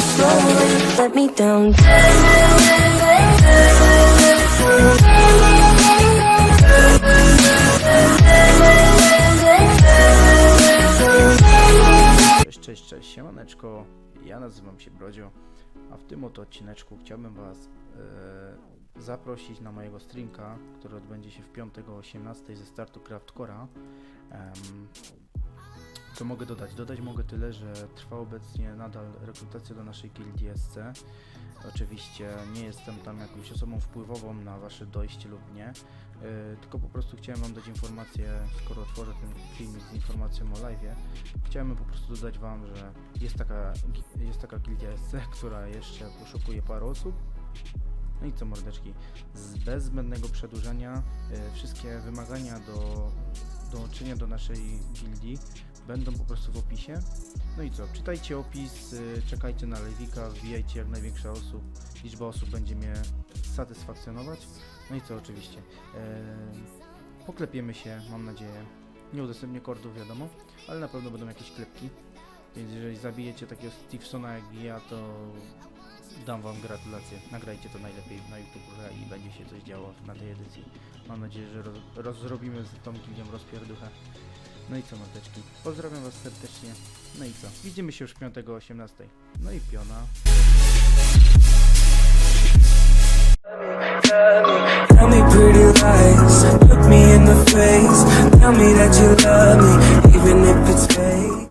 slowly let me down. Cześć, cześć, cześć, siemaneczko, ja nazywam się Brodzio, a w tym oto odcineczku chciałbym Was e, zaprosić na mojego streamka, który odbędzie się w piątek o 18 ze startu Craftcora. Em, co mogę dodać? Dodać mogę tyle, że trwa obecnie nadal rekrutacja do naszej gildii SC. Oczywiście nie jestem tam jakąś osobą wpływową na Wasze dojście lub nie, e, tylko po prostu chciałem Wam dać informację, skoro otworzę ten filmik z informacją o live'ie, Chciałem po prostu dodać Wam, że jest taka, jest taka gildia SC, która jeszcze poszukuje paru osób. No i co mordeczki, bez zbędnego przedłużania e, wszystkie wymagania do dołączenia do naszej gildii będą po prostu w opisie. No i co, czytajcie opis, y, czekajcie na lewika, wbijajcie jak największa osób, liczba osób będzie mnie satysfakcjonować. No i co oczywiście, e, poklepiemy się, mam nadzieję. Nie udostępnię kordów, wiadomo, ale na pewno będą jakieś klepki. Więc jeżeli zabijecie takiego Stevensona jak ja, to dam wam gratulacje. Nagrajcie to najlepiej na YouTube i będzie się coś działo na tej edycji. Mam nadzieję, że roz, z tą gildią rozpierduchę. No i co mateczki, pozdrawiam was serdecznie. No i co, widzimy się już w piątek o 18. No i piona. Tell me pretty lies, look me in the face. Tell me that you love me, even if it's.